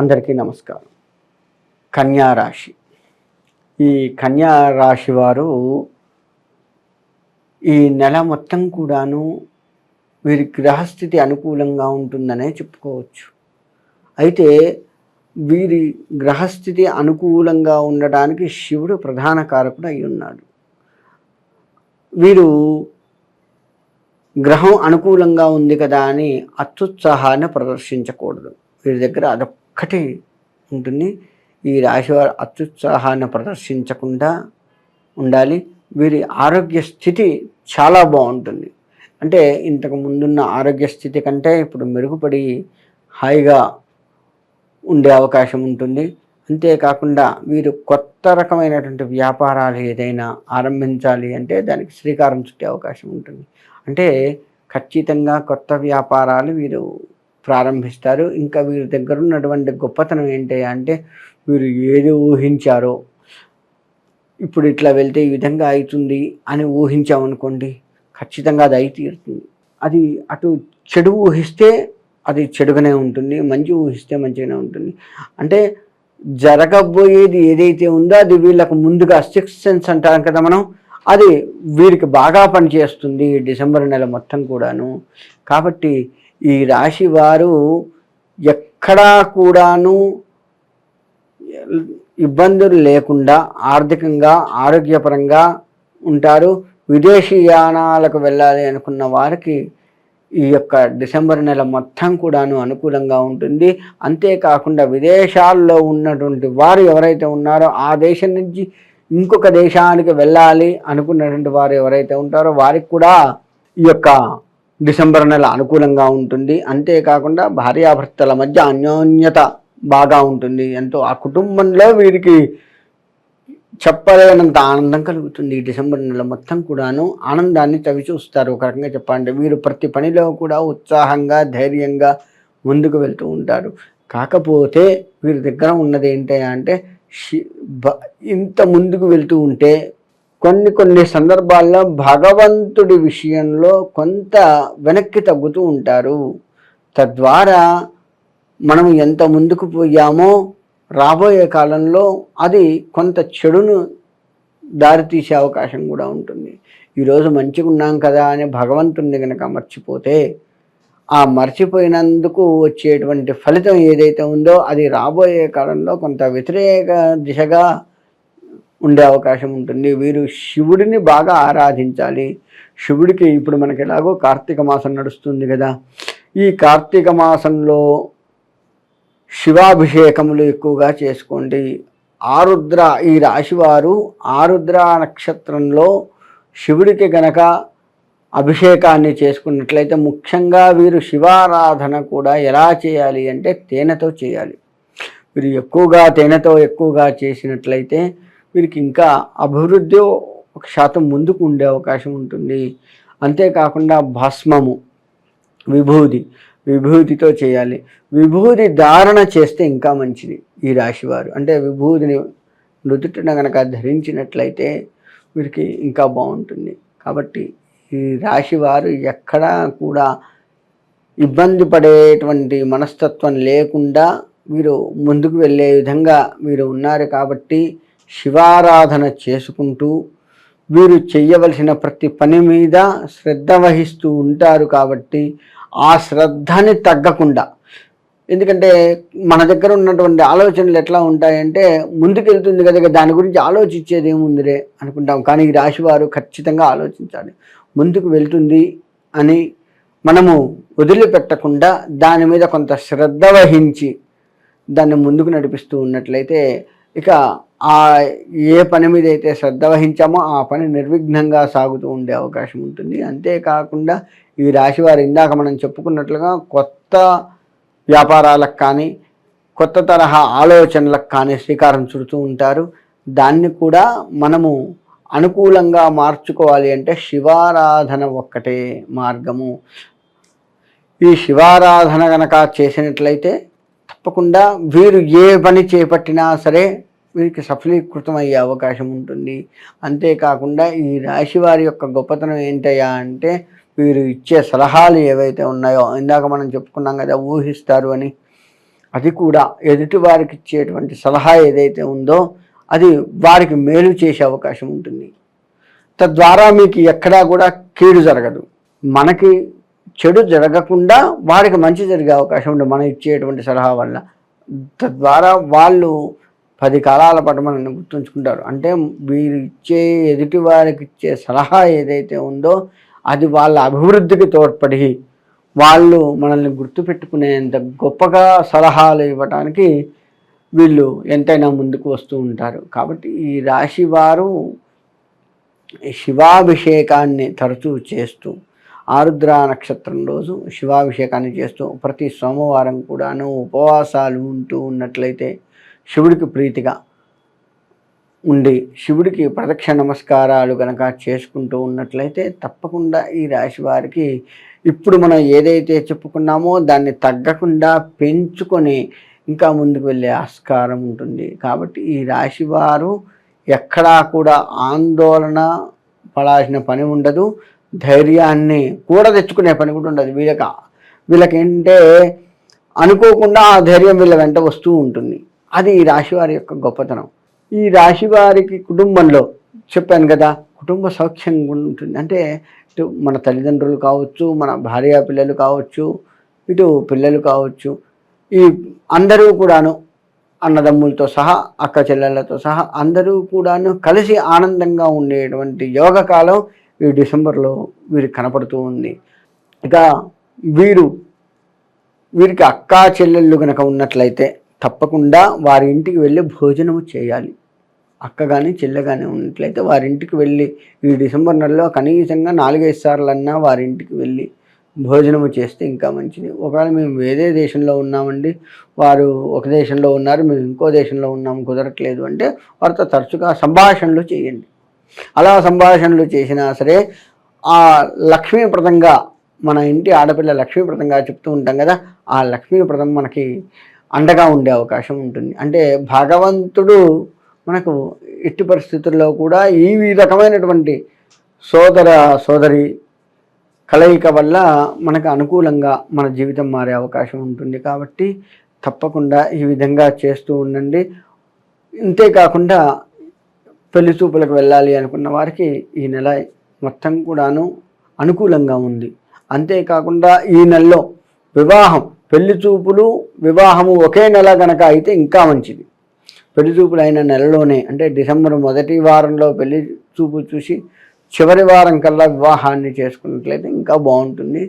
అందరికీ నమస్కారం. కన్యా రాశి. ఈ కన్యా రాశి వారు ఈ నెల మొత్తం కూడాను వీరి గ్రహస్థితి అనుకూలంగా ఉంటుందనే చెప్పుకోవచ్చు. అయితే వీరి గ్రహస్థితి అనుకూలంగా ఉండడానికి శివుడు ప్రధాన కారకుడు అయి ఉన్నాడు. వీరు గ్రహం అనుకూలంగా ఉంది కదా అని అత్యుత్సాహాన్ని ప్రదర్శించకూడదు. వీరి దగ్గర అదొక అదొక్కటి ఉంటుంది. ఈ రాశివారు అత్యుత్సాహాన్ని ప్రదర్శించకుండా ఉండాలి. వీరి ఆరోగ్య స్థితి చాలా బాగుంటుంది. అంటే ఇంతకు ముందున్న ఆరోగ్య స్థితి కంటే ఇప్పుడు మెరుగుపడి హాయిగా ఉండే అవకాశం ఉంటుంది. అంతేకాకుండా వీరు కొత్త రకమైనటువంటి వ్యాపారాలు ఏదైనా ఆరంభించాలి అంటే దానికి శ్రీకారం చుట్టే అవకాశం ఉంటుంది. అంటే ఖచ్చితంగా కొత్త వ్యాపారాలు వీరు ప్రారంభిస్తారు. ఇంకా వీరి దగ్గర ఉన్నటువంటి గొప్పతనం ఏంటి అంటే వీరు ఏది ఊహించారో ఇప్పుడు ఇట్లా వెళ్తే ఈ విధంగా అవుతుంది అని ఊహించామనుకోండి ఖచ్చితంగా అది అయి తీరుతుంది. అది అటు చెడు ఊహిస్తే అది చెడుగానే ఉంటుంది మంచి ఊహిస్తే మంచిగానే ఉంటుంది. అంటే జరగబోయేది ఏదైతే ఉందో అది వీళ్ళకు ముందుగా సిక్స్ సెన్స్ అంటాం కదా మనం అది వీరికి బాగా పనిచేస్తుంది డిసెంబర్ నెల మొత్తం కూడాను. కాబట్టి ఈ రాశి వారు ఎక్కడా కూడాను ఇబ్బందులు లేకుండా ఆర్థికంగా ఆరోగ్యపరంగా ఉంటారు. విదేశీ యానాలకు వెళ్ళాలి అనుకున్న వారికి ఈ యొక్క డిసెంబర్ నెల మొత్తం కూడాను అనుకూలంగా ఉంటుంది. అంతేకాకుండా విదేశాల్లో ఉన్నటువంటి వారు ఎవరైతే ఉన్నారో ఆ దేశం నుంచి ఇంకొక దేశానికి వెళ్ళాలి అనుకున్నటువంటి వారు ఎవరైతే ఉంటారో వారికి కూడా ఈ యొక్క డిసెంబర్ నెల అనుకూలంగా ఉంటుంది. అంతేకాకుండా భార్యాభర్తల మధ్య అన్యోన్యత బాగా ఉంటుంది. ఎంతో ఆ కుటుంబంలో వీరికి చెప్పలేనంత ఆనందం కలుగుతుంది. ఈ డిసెంబర్ నెల మొత్తం కూడాను ఆనందాన్ని చవి చూస్తారు ఒక రకంగా చెప్పాలంటే వీరు ప్రతి పనిలో కూడా ఉత్సాహంగా ధైర్యంగా ముందుకు వెళ్తూ ఉంటారు. కాకపోతే వీరి దగ్గర ఉన్నది ఏంటి అంటే ఇంత ముందుకు వెళ్తూ ఉంటే కొన్ని కొన్ని సందర్భాల్లో భగవంతుడి విషయంలో కొంత వెనక్కి తగ్గుతూ ఉంటారు. తద్వారా మనం ఎంత ముందుకు పోయామో రాబోయే కాలంలో అది కొంత చెడును దారితీసే అవకాశం కూడా ఉంటుంది. ఈరోజు మంచిగా ఉన్నాం కదా అని భగవంతుణ్ణి కనుక మర్చిపోతే ఆ మర్చిపోయినందుకు వచ్చేటువంటి ఫలితం ఏదైతే ఉందో అది రాబోయే కాలంలో కొంత వ్యతిరేక దిశగా ఉండే అవకాశం ఉంటుంది. వీరు శివుడిని బాగా ఆరాధించాలి. శివుడికి ఇప్పుడు మనకి ఎలాగో కార్తీక మాసం నడుస్తుంది కదా. ఈ కార్తీక మాసంలో శివాభిషేకములు ఎక్కువగా చేసుకోండి. ఆరుద్ర ఈ రాశివారు ఆరుద్ర నక్షత్రంలో శివుడికి గనక అభిషేకాన్ని చేసుకున్నట్లయితే ముఖ్యంగా వీరు శివారాధన కూడా ఎలా చేయాలి అంటే తేనెతో చేయాలి. వీరు ఎక్కువగా తేనెతో ఎక్కువగా చేసినట్లయితే వీరికి ఇంకా అభివృద్ధి ఒక శాతం ముందుకు ఉండే అవకాశం ఉంటుంది. అంతేకాకుండా భస్మము విభూది విభూతితో చేయాలి. విభూది ధారణ చేస్తే ఇంకా మంచిది ఈ రాశివారు. అంటే విభూతిని నుదుటిన కనుక ధరించినట్లయితే వీరికి ఇంకా బాగుంటుంది. కాబట్టి ఈ రాశివారు ఎక్కడా కూడా ఇబ్బంది పడేటువంటి మనస్తత్వం లేకుండా వీరు ముందుకు వెళ్ళే విధంగా వీరు ఉన్నారు కాబట్టి శివారాధన చేసుకుంటూ వీరు చెయ్యవలసిన ప్రతి పని మీద శ్రద్ధ వహిస్తూ ఉంటారు కాబట్టి ఆ శ్రద్ధని తగ్గకుండా. ఎందుకంటే మన దగ్గర ఉన్నటువంటి ఆలోచనలు ఎట్లా ఉంటాయంటే ముందుకెళ్తుంది కదా దాని గురించి ఆలోచించేది ఏముందిరే అనుకుంటాం. కానీ ఈ రాశివారు ఖచ్చితంగా ఆలోచించాలి. ముందుకు వెళ్తుంది అని మనము వదిలిపెట్టకుండా దాని మీద కొంత శ్రద్ధ వహించి దాన్ని ముందుకు నడిపిస్తూ ఉన్నట్లయితే ఇక ఆ ఏ పని మీద అయితే శ్రద్ధ వహించామో ఆ పని నిర్విఘ్నంగా సాగుతూ ఉండే అవకాశం ఉంటుంది. అంతేకాకుండా ఈ రాశి వారు ఇందాక మనం చెప్పుకున్నట్లుగా కొత్త వ్యాపారాలకు కానీ కొత్త తరహా ఆలోచనలకు కానీ శ్రీకారం చుడుతూ ఉంటారు. దాన్ని కూడా మనము అనుకూలంగా మార్చుకోవాలి అంటే శివారాధన ఒక్కటే మార్గము. ఈ శివారాధన గనక చేసినట్లయితే తప్పకుండా వీరు ఏ పని చేపట్టినా సరే వీరికి సఫలీకృతం అయ్యే అవకాశం ఉంటుంది. అంతేకాకుండా ఈ రాశి వారి యొక్క గొప్పతనం ఏంటయ్యా అంటే వీరు ఇచ్చే సలహాలు ఏవైతే ఉన్నాయో ఇందాక మనం చెప్పుకున్నాం కదా ఊహిస్తారు అని. అది కూడా ఎదుటి వారికి ఇచ్చేటువంటి సలహా ఏదైతే ఉందో అది వారికి మేలు చేసే అవకాశం ఉంటుంది. తద్వారా మీకు ఎక్కడా కూడా కీడు జరగదు. మనకి చెడు జరగకుండా వారికి మంచి జరిగే అవకాశం ఉంటుంది మనం ఇచ్చేటువంటి సలహా వల్ల. తద్వారా వాళ్ళు పది కాలాల పాటు మనల్ని గుర్తుంచుకుంటారు. అంటే వీరు ఇచ్చే ఎదుటి వారికి ఇచ్చే సలహా ఏదైతే ఉందో అది వాళ్ళ అభివృద్ధికి తోడ్పడి వాళ్ళు మనల్ని గుర్తుపెట్టుకునేంత గొప్పగా సలహాలు ఇవ్వటానికి వీళ్ళు ఎంతైనా ముందుకు వస్తూ ఉంటారు. కాబట్టి ఈ రాశి వారు శివాభిషేకాన్ని తరచూ చేస్తూ ఆరుద్ర నక్షత్రం రోజు శివాభిషేకాన్ని చేస్తూ ప్రతి సోమవారం కూడాను ఉపవాసాలు ఉంటూ ఉన్నట్లయితే శివుడికి ప్రీతిగా ఉండి శివుడికి ప్రదక్షిణ నమస్కారాలు కనుక చేసుకుంటూ ఉన్నట్లయితే తప్పకుండా ఈ రాశి వారికి ఇప్పుడు మనం ఏదైతే చెప్పుకున్నామో దాన్ని తగ్గకుండా పెంచుకొని ఇంకా ముందుకు వెళ్ళే ఆస్కారం ఉంటుంది. కాబట్టి ఈ రాశి వారు ఎక్కడా కూడా ఆందోళన పడాల్సిన పని ఉండదు. ధైర్యాన్ని కూడా తెచ్చుకునే పని కూడా ఉండదు. వీళ్ళక వీళ్ళకేంటే అనుకోకుండా ఆ ధైర్యం వీళ్ళ వెంట వస్తూ ఉంటుంది. అది ఈ రాశి వారి యొక్క గొప్పతనం. ఈ రాశి వారికి కుటుంబంలో చెప్పాను కదా కుటుంబ సౌఖ్యంగా ఉంటుంది. అంటే ఇటు మన తల్లిదండ్రులు కావచ్చు మన భార్య పిల్లలు కావచ్చు ఇటు పిల్లలు కావచ్చు ఈ అందరూ కూడాను అన్నదమ్ములతో సహా అక్క చెల్లెళ్ళతో సహా అందరూ కూడాను కలిసి ఆనందంగా ఉండేటువంటి యోగకాలం ఈ డిసెంబర్లో వీరికి కనపడుతూ ఉంది. ఇక వీరు వీరికి అక్క చెల్లెళ్ళు కనుక ఉన్నట్లయితే తప్పకుండా వారి ఇంటికి వెళ్ళి భోజనము చేయాలి. అక్క కానీ చెల్లె కానీ ఉన్నట్లయితే వారి ఇంటికి వెళ్ళి ఈ డిసెంబర్ నెలలో కనీసంగా నాలుగైదు సార్లన్నా వారింటికి వెళ్ళి భోజనము చేస్తే ఇంకా మంచిది. ఒకవేళ మేము వేరే దేశంలో ఉన్నామండి వారు ఒక దేశంలో ఉన్నారు మేము ఇంకో దేశంలో ఉన్నాము కుదరట్లేదు అంటే వారితో తరచుగా సంభాషణలు చేయండి. అలా సంభాషణలు చేసినా సరే ఆ లక్ష్మీప్రదంగా మన ఇంటి ఆడపిల్ల లక్ష్మీప్రదంగా చెప్తూ ఉంటాం కదా ఆ లక్ష్మీప్రదం మనకి అండగా ఉండే అవకాశం ఉంటుంది. అంటే భగవంతుడు మనకు ఎట్టి పరిస్థితుల్లో కూడా ఈ రకమైనటువంటి సోదర సోదరి కలయిక వల్ల మనకు అనుకూలంగా మన జీవితం మారే అవకాశం ఉంటుంది. కాబట్టి తప్పకుండా ఈ విధంగా చేస్తూ ఉండండి. ఇంతేకాకుండా పెళ్ళి చూపులకు వెళ్ళాలి అనుకున్న వారికి ఈ నెల మొత్తం కూడాను అనుకూలంగా ఉంది. అంతేకాకుండా ఈ నెలలో వివాహం పెళ్ళి చూపులు వివాహము ఒకే నెల గనక అయితే ఇంకా మంచిది. పెళ్ళి చూపులు అయిన నెలలోనే అంటే డిసెంబర్ మొదటి వారంలో పెళ్ళి చూపు చూసి చివరి వారం కల్లా వివాహాన్ని చేసుకున్నట్లయితే ఇంకా బాగుంటుంది.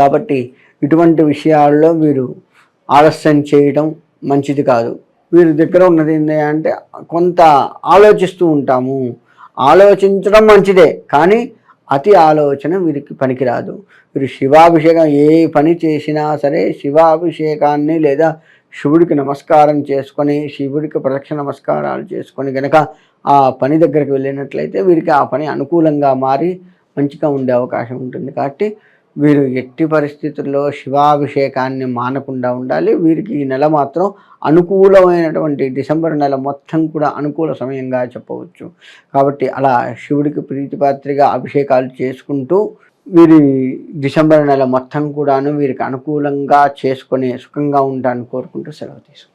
కాబట్టి ఇటువంటి విషయాల్లో మీరు ఆలస్యం చేయడం మంచిది కాదు. వీరి దగ్గర ఉన్నది ఏంటి అంటే కొంత ఆలోచిస్తూ ఉంటాము. ఆలోచించడం మంచిదే కానీ అతి ఆలోచన వీరికి పనికిరాదు. వీరు శివాభిషేకం ఏ పని చేసినా సరే శివాభిషేకాన్ని లేదా శివుడికి నమస్కారం చేసుకొని శివుడికి ప్రదక్షిణ నమస్కారాలు చేసుకొని గనక ఆ పని దగ్గరికి వెళ్ళినట్లయితే వీరికి ఆ పని అనుకూలంగా మారి మంచిగా ఉండే అవకాశం ఉంటుంది. కాబట్టి వీరు ఎట్టి పరిస్థితుల్లో శివాభిషేకాన్ని మానకుండా ఉండాలి. వీరికి ఈ నెల మాత్రం అనుకూలమైనటువంటి డిసెంబర్ నెల మొత్తం కూడా అనుకూల సమయంగా చెప్పవచ్చు. కాబట్టి అలా శివుడికి ప్రీతిపాత్రిగా అభిషేకాలు చేసుకుంటూ వీరి డిసెంబర్ నెల మొత్తం కూడాను వీరికి అనుకూలంగా చేసుకొని సుఖంగా ఉంటాను కోరుకుంటూ సెలవు తీసుకుంటాను